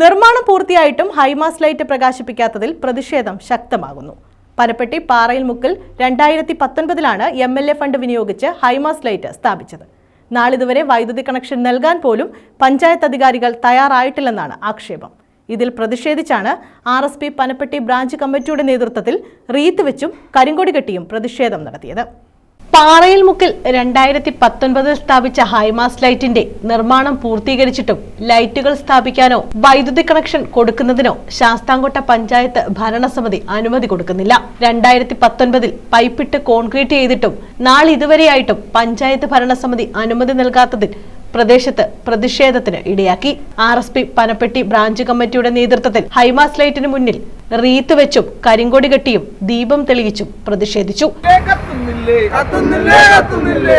നിർമ്മാണം പൂർത്തിയായിട്ടും high mast light പ്രകാശിപ്പിക്കാത്തതിൽ പ്രതിഷേധം ശക്തമാകുന്നു. പരപ്പെട്ടി പാറയിൽ മുക്കിൽ രണ്ടായിരത്തി പത്തൊൻപതിലാണ് എം എൽ എ ഫണ്ട് വിനിയോഗിച്ച് ഹൈമാസ് ലൈറ്റ് സ്ഥാപിച്ചത്. നാളിതുവരെ വൈദ്യുതി കണക്ഷൻ നൽകാൻ പോലും പഞ്ചായത്ത് അധികാരികൾ തയ്യാറായിട്ടില്ലെന്നാണ് ആക്ഷേപം. ഇതിൽ പ്രതിഷേധിച്ചാണ് R S P Panappetty branch കമ്മിറ്റിയുടെ നേതൃത്വത്തിൽ റീത്ത് വെച്ചും കരിങ്കൊടി കെട്ടിയും പ്രതിഷേധം നടത്തിയത്. പാറയിൽ മുക്കിൽ രണ്ടായിരത്തി പത്തൊൻപതിൽ സ്ഥാപിച്ച ഹൈമാസ് ലൈറ്റിന്റെ നിർമ്മാണം പൂർത്തീകരിച്ചിട്ടും ലൈറ്റുകൾ സ്ഥാപിക്കാനോ വൈദ്യുതി കണക്ഷൻ കൊടുക്കുന്നതിനോ ശാസ്താംകോട്ട പഞ്ചായത്ത് ഭരണസമിതി അനുമതി കൊടുക്കുന്നില്ല. രണ്ടായിരത്തി പത്തൊൻപതിൽ പൈപ്പിട്ട് കോൺക്രീറ്റ് ചെയ്തിട്ടും നാളിതുവരെയായിട്ടും പഞ്ചായത്ത് ഭരണസമിതി അനുമതി നൽകാത്തതിൽ പ്രദേശത്ത് പ്രതിഷേധത്തിന് ഇടയാക്കി. R S P Panappetty branch കമ്മിറ്റിയുടെ നേതൃത്വത്തിൽ ഹൈമാസ് ലൈറ്റിന് മുന്നിൽ റീത്ത് വെച്ചും കരിങ്കൊടി കെട്ടിയും ദീപം തെളിയിച്ചും പ്രതിഷേധിച്ചു. കത്തുന്നില്ലേ? കത്തുന്നില്ലേ കത്തുന്നില്ലേ?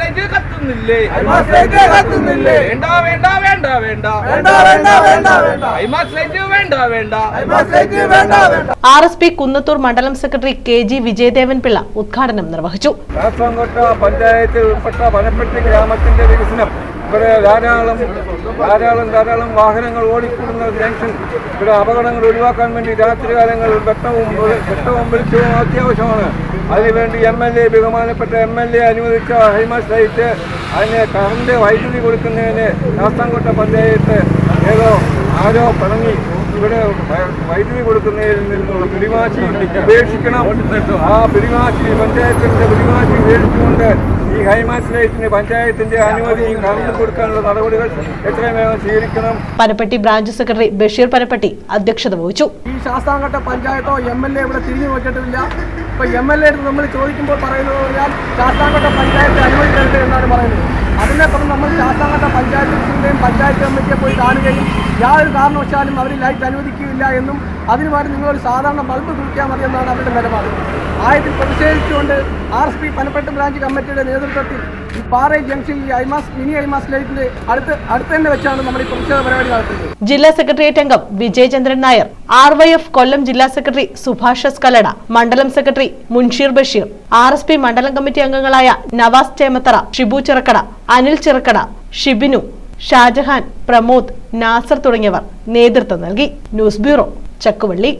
ലൈറ്റ് കത്തുന്നില്ലേ? ഐമാക്സ് ലൈറ്റ് കത്തുന്നില്ലേ? വേണ്ട വേണ്ട വേണ്ട വേണ്ട. വേണ്ട വേണ്ട വേണ്ട വേണ്ട. ഐമാക്സ് ലൈറ്റ് വേണ്ട വേണ്ട. ഐമാക്സ് ലൈറ്റ് വേണ്ട വേണ്ട. ആർ എസ് പി കുന്നത്തൂർ മണ്ഡലം secretary K G Vijayadevan Pillai ഉദ്ഘാടനം നിർവഹിച്ചു. പഞ്ചായത്തിൽ ഉൾപ്പെട്ട വനപ്പെട്ടി ഗ്രാമത്തിന്റെ വികസനം ഇവിടെ ധാരാളം ധാരാളം ധാരാളം വാഹനങ്ങൾ ഓടിക്കൂടുന്ന ജംഗ്ഷൻ. ഇവിടെ അപകടങ്ങൾ ഒഴിവാക്കാൻ വേണ്ടി രാത്രികാലങ്ങളിൽ വെട്ടവും വെട്ടവും വെളിച്ചവും അത്യാവശ്യമാണ്. അതിനുവേണ്ടി എം എൽ എ ബഹുമാനപ്പെട്ട എം എൽ എ അനുവദിച്ച ഹൈമാസ് ലൈറ്റ് അതിന് കറണ്ട് വൈദ്യുതി കൊടുക്കുന്നതിന് ശാസ്താംകോട്ട പഞ്ചായത്ത് ഏതോ ആരോ പിണങ്ങി. ഇവിടെ വൈദ്യുതി കൊടുക്കുന്നതിൽ നിന്നുള്ള പിടിവാശി ഉപേക്ഷിക്കണം. ആ പിടിവാശി പഞ്ചായത്തിന്റെ പിടിവാശി ഉപേക്ഷിച്ചുകൊണ്ട് ഈ ഹൈമാസ് ലൈറ്റിന് പഞ്ചായത്തിന്റെ അനുമതി കടന്നു കൊടുക്കാനുള്ള നടപടികൾ എത്രയും വേഗം സ്വീകരിക്കണം. പനപ്പെട്ടി ബ്രാഞ്ച് സെക്രട്ടറി ബഷീർ പനപ്പെട്ടി അധ്യക്ഷത വഹിച്ചു. ഈ ശാസ്താംഘട്ട പഞ്ചായത്തോ എം എൽ എ ഇവിടെ തിരിഞ്ഞു നോക്കിയിട്ടില്ല. ഇപ്പൊ എം എൽ എ നമ്മൾ ചോദിക്കുമ്പോൾ പറയുന്നത് പറഞ്ഞാൽ ശാസ്താംകോട്ട പഞ്ചായത്ത് അനുമതി തരട്ടെ എന്നാണ് പറയുന്നത്. അതിനെ നമ്മൾ ശാസ്താംകട്ട പഞ്ചായത്ത് പ്രസിഡന്റിനെയും പഞ്ചായത്ത് കമ്മിറ്റിയെ പോയി കാണുകയും യാതൊരു കാരണവശാലും അവർ ലൈറ്റ് അനുവദിക്കുകയില്ല എന്നും അതിനുമായിട്ട് നിങ്ങളൊരു സാധാരണ ബൾബ് കുളിക്കാൻ മതി എന്നാണ് അവരുടെ നിലപാട്. ആയതിൽ പ്രതിഷേധിച്ചുകൊണ്ട് R S P Panappetty branch കമ്മിറ്റിയുടെ നേതൃത്വത്തിൽ ഈ പാറയിൽ ജംഗ്ഷൻ ഈ ഐമാസ് മിനി ഐമാസ് ലൈറ്റിന്റെ അടുത്ത് അടുത്ത് തന്നെ വെച്ചാണ് നമ്മൾ ഈ പ്രതിഷേധ പരിപാടി നടത്തുന്നത്. ജില്ലാ സെക്രട്ടേറിയറ്റ് അംഗം Vijayachandran Nair R Y F Kollam ജില്ലാ സെക്രട്ടറി സുഭാഷ് എസ് കലട മണ്ഡലം secretary Munsheer Basheer R S P മണ്ഡലം കമ്മിറ്റി അംഗങ്ങളായ നവാസ് ചേമത്തറ ഷിബു ചിറക്കട അനിൽ ചിറക്കട ഷിബിനു ഷാജഹാൻ പ്രമോദ് നാസർ തുടങ്ങിയവർ നേതൃത്വം നൽകി. News bureau Chakkuvally.